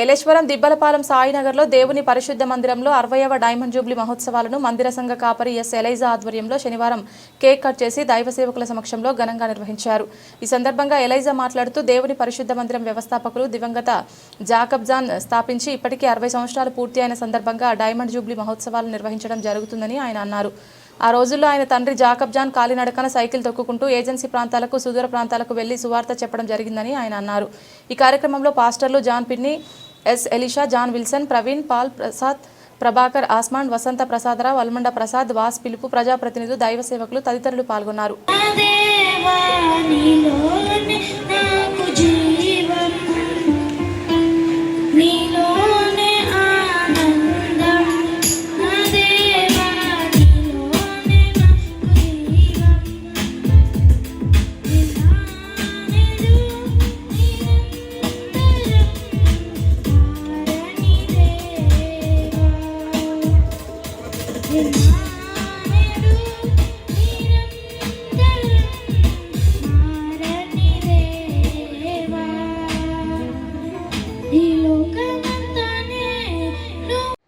ఏలేశ్వరం దిబ్బలపాలెం సాయినగర్లో దేవుని పరిశుద్ధ మందిరంలో అరవయవ డైమండ్ జూబ్లీ మహోత్సవాలను మందిర సంఘ కాపరి ఎస్ ఎలైజా ఆధ్వర్యంలో శనివారం కేక్ కట్ చేసి దైవ సేవకుల సమక్షంలో ఘనంగా నిర్వహించారు. ఈ సందర్భంగా ఎలైజా మాట్లాడుతూ దేవుని పరిశుద్ధ మందిరం వ్యవస్థాపకులు దివంగత జాకబ్ జాన్ స్థాపించి ఇప్పటికీ అరవై సంవత్సరాలు పూర్తి అయిన సందర్భంగా డైమండ్ జూబ్లీ మహోత్సవాలు నిర్వహించడం జరుగుతుందని ఆయన అన్నారు. ఆ రోజుల్లో ఆయన తండ్రి జాకబ్ జాన్ కాలినడకన సైకిల్ తొక్కుకుంటూ ఏజెన్సీ ప్రాంతాలకు సుదూర ప్రాంతాలకు వెళ్ళి సువార్త చెప్పడం జరిగిందని ఆయన అన్నారు. ఈ కార్యక్రమంలో పాస్టర్లు జాన్ పిన్ని S Elisha John Wilson Praveen Paul Prasad Prabhakar Asman Vasantha Prasadarao అల్మండ Prasad వాస్ పిలుపు ప్రజాప్రతినిధులు దైవ సేవకులు తదితరులు పాల్గొన్నారు.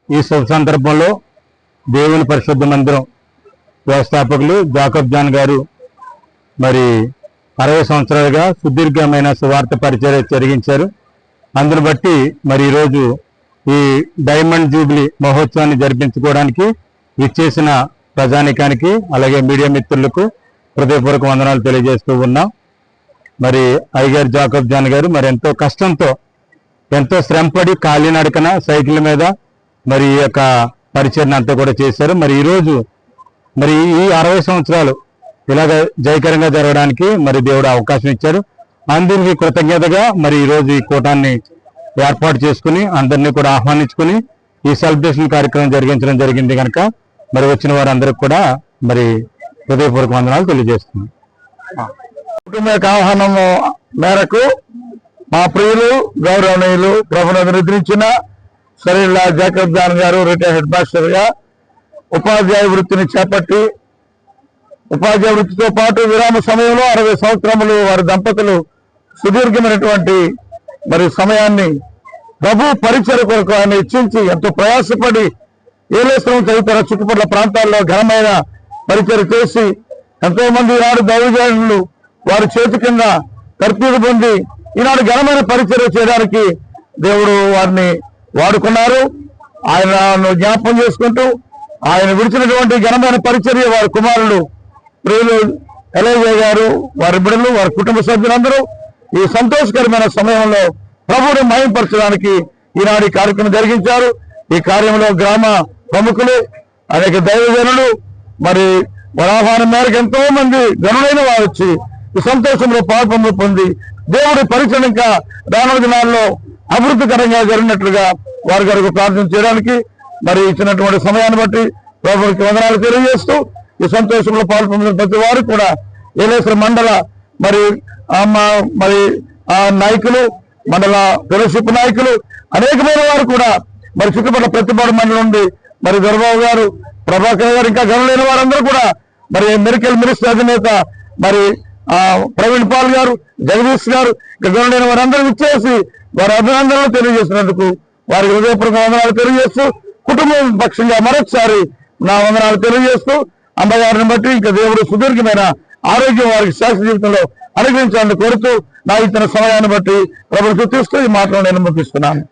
ఈ శుభ సందర్భంలో దేవుని పరిశుద్ధ మందిరం వ్యవస్థాపకులు జాకబ్ జాన్ గారు మరి అరవై సంవత్సరాలుగా సుదీర్ఘమైన సువార్త పరిచర్య జరిగించారు. అందును బట్టి మరి ఈరోజు ఈ డైమండ్ జూబ్లీ మహోత్సవాన్ని జరిపించుకోవడానికి విచ్చేసిన ప్రజానికానికి అలాగే మీడియా మిత్రులకు హృదయపూర్వక వందనాలు తెలియజేస్తూ ఉన్నాం. మరి ఐగర్ జాకబ్ జాన్ గారు మరి ఎంతో కష్టంతో ఎంతో శ్రమపడి కాలినడకన సైకిల్ మీద మరి ఈ యొక్క పరిచయం అంతా కూడా చేశారు. మరి ఈరోజు మరి ఈ అరవై సంవత్సరాలు ఇలాగ జయకరంగా జరగడానికి మరి దేవుడు అవకాశం ఇచ్చారు అందరికీ కృతజ్ఞతగా మరి ఈ రోజు ఈ కూటాన్ని ఏర్పాటు చేసుకుని అందరినీ కూడా ఆహ్వానించుకుని ఈ సెలబ్రేషన్ కార్యక్రమం జరిగించడం జరిగింది కనుక మరి వచ్చిన వారందరికి కూడా మరి హృదయపూర్వక వందనాలు తెలియజేస్తుంది కుటుంబ యొక్క ఆహ్వానము మేరకు మా ప్రియులు గౌరవనీయులు ప్రభుత్వం నిద్రించిన సరైన? జాకబ్ దాన్ గారు రిటైర్ హెడ్ మాస్టర్గా. ఉపాధ్యాయ వృత్తిని చేపట్టి ఉపాధ్యాయ వృత్తితో పాటు విరామ సమయంలో అరవై సంవత్సరములు వారి దంపతులు సుదీర్ఘమైనటువంటి మరి సమయాన్ని ప్రభు పరిచయ కొరకు ఆయన ఇచ్చించి ఎంతో ప్రయాసపడి ఏలేశ్వరం తదితర చుట్టుపక్కల ప్రాంతాల్లో ఘనమైన పరిచయం చేసి ఎంతో మంది ఈనాడు దైవజనులు వారి చేతి కింద తర్పీదు పొంది ఈనాడు ఘనమైన పరిచయం చేయడానికి దేవుడు వారిని వాడుకున్నారు. ఆయనను జ్ఞాపకం చేసుకుంటూ ఆయన విడిచినటువంటి ఘనమైన పరిచర్య వారి కుమారులు ప్రియులు ఎలయ్య గారు వారి బిడ్డలు వారి కుటుంబ సభ్యులందరూ ఈ సంతోషకరమైన సమయంలో ప్రభుని మయంపరచడానికి ఈనాడు ఈ కార్యక్రమం జరిగించారు. ఈ కార్యంలో గ్రామ ప్రముఖులు అనేక దైవజనులు మరి వారి ఆహ్వానం మేరకు ఎంతో మంది గనులైన వారు వచ్చి సంతోషంలో పాల్పొందు పొంది దేవుడి పరిచయం ఇంకా రానున్న దినాల్లో అభివృద్ధికరంగా జరిగినట్లుగా వారి గారికి ప్రార్థన చేయడానికి మరి ఇచ్చినటువంటి సమయాన్ని బట్టి ప్రభుత్వకి వందనాలు తెలియజేస్తూ ఈ సంతోషంలో పాల్పొందిన ప్రతి వారు కూడా ఏలేశ్వర మండల మరి ఆ మా- మరి ఆ నాయకులు మండల ఫెలోషిప్ నాయకులు అనేకమైన వారు కూడా మరి చుట్టుపక్కల ప్రతిపాడు మండలం నుండి మరి దొరబాబు గారు ప్రభాకర్ గారు ఇంకా గనులైన వారందరూ కూడా మరి మెడికల్ మినిస్టర్ అధినేత మరి ప్రవీణ్ పాల్ గారు జగదీష్ గారు ఇంకా గనులైన వారందరూ ఇచ్చేసి వారి అభినందనలు తెలియజేసినందుకు వారి హృదయపూర్వక వందనాలు తెలియజేస్తూ కుటుంబం పక్షంగా మరొకసారి నా వందనాలు తెలియజేస్తూ అమ్మగారిని బట్టి ఇంకా దేవుడు సుదీర్ఘమైన ఆరోగ్యం వారికి శాస్త్ర జీవితంలో అనుగ్రహించాలని కోరుతూ నా ఇచ్చిన సమయాన్ని బట్టి ప్రభుత్వం తీసుకుని ఈ మాటలు నేను ముగిస్తున్నాను.